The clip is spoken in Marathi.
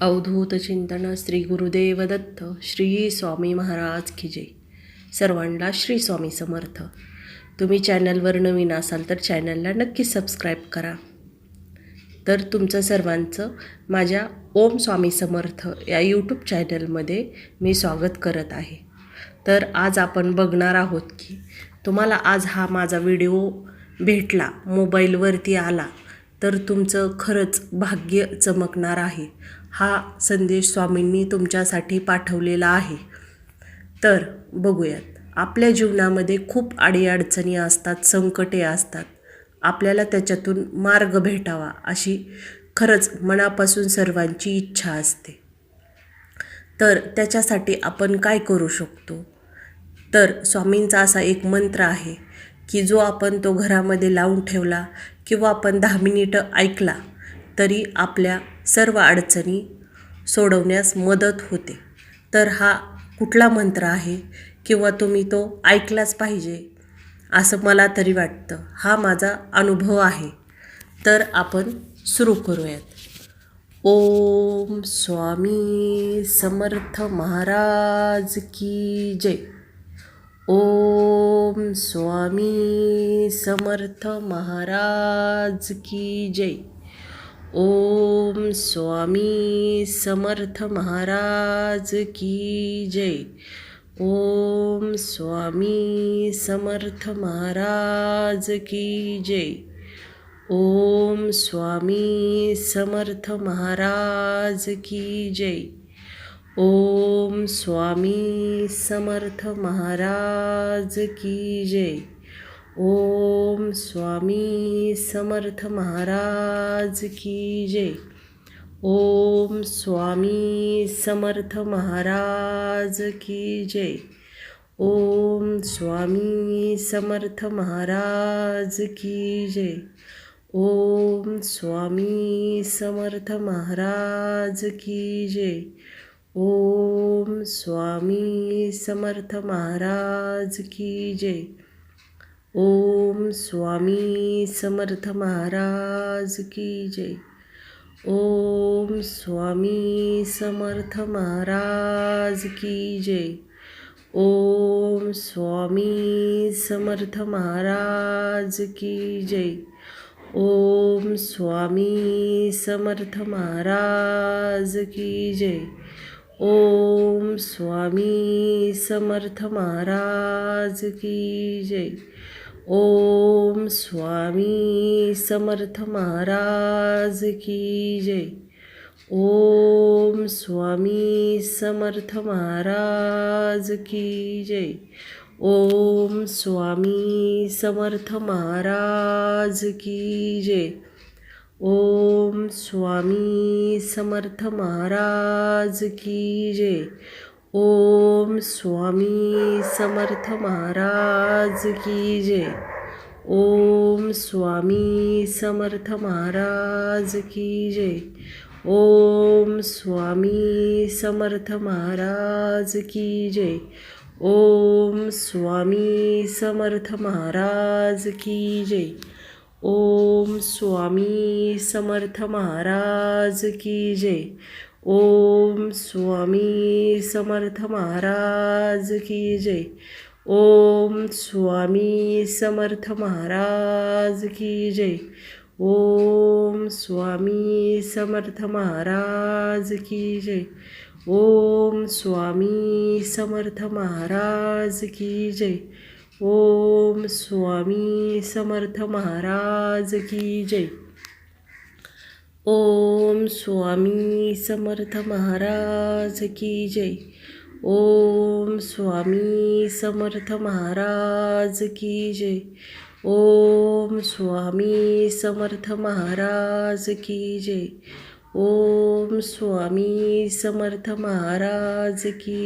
अवधूत चिंतन श्री गुरुदेव दत्त श्री स्वामी महाराज खिजे सर्वांना श्री स्वामी समर्थ. तुम्ही चॅनलवर नवीन असाल तर चॅनलला नक्की सबस्क्राईब करा. तर तुमचं सर्वांचं माझ्या ओम स्वामी समर्थ या यूट्यूब चॅनलमध्ये मी स्वागत करत आहे. तर आज आपण बघणार आहोत की तुम्हाला आज हा माझा व्हिडिओ भेटला मोबाईलवरती आला तर तुमचं खरंच भाग्य चमकणार आहे. हा संदेश स्वामींनी तुमच्यासाठी पाठवलेला आहे. तर बघूयात. आपल्या जीवनामध्ये खूप अडीअडचणी असतात संकटे असतात. आपल्याला त्याच्यातून मार्ग भेटावा अशी खरंच मनापासून सर्वांची इच्छा असते. तर त्याच्यासाठी आपण काय करू शकतो? तर स्वामींचा असा एक मंत्र आहे की जो आपण तो घरामध्ये लावून ठेवला किंवा आपण दहा मिनिटं ऐकला तरी आपल्या सर्व अडचणी सोडवण्यास मदत होते. तर हा कुठला मंत्र आहे किंवा तुम्ही तो ऐकलाच पाहिजे असं मला तरी वाटतं. हा माझा अनुभव आहे. तर आपण सुरू करूयात. ओम स्वामी समर्थ महाराज की जय. ओम स्वामी समर्थ महाराज की जय. ओम स्वामी समर्थ महाराज की जय। ओम स्वामी समर्थ महाराज की जय। ओम स्वामी समर्थ महाराज की जय। ओम स्वामी समर्थ महाराज की जय। ओम स्वामी समर्थ महाराज की जय। ओम स्वामी समर्थ महाराज की जय। ओम स्वामी समर्थ महाराज की जय। ओम स्वामी समर्थ महाराज की जय। ओम स्वामी समर्थ महाराज की जय। ओम स्वामी समर्थ महाराज की जय। ओम स्वामी समर्थ महाराज की जय। ओम स्वामी समर्थ महाराज की जय। ओम स्वामी समर्थ महाराज की जय। ओम स्वामी समर्थ महाराज की जय। ओम स्वामी समर्थ महाराज की जय। ओम स्वामी समर्थ महाराज की जय। ओम स्वामी समर्थ महाराज की जय। ओम स्वामी समर्थ महाराज की जय। ओम स्वामी समर्थ महाराज की जय। ओम स्वामी समर्थ महाराज की जय। ओम स्वामी समर्थ महाराज की जय। ओम स्वामी समर्थ महाराज की जय। ओम स्वामी समर्थ महाराज की जय। ओम स्वामी समर्थ महाराज की जय। ओम स्वामी समर्थ महाराज की जय। ओम स्वामी समर्थ महाराज की जय। ओम स्वामी समर्थ महाराज की जय। ओम स्वामी समर्थ महाराज की जय। ओम स्वामी समर्थ महाराज की जय। ओम स्वामी समर्थ महाराज की जय। ओम स्वामी समर्थ महाराज की जय। ओम स्वामी समर्थ महाराज की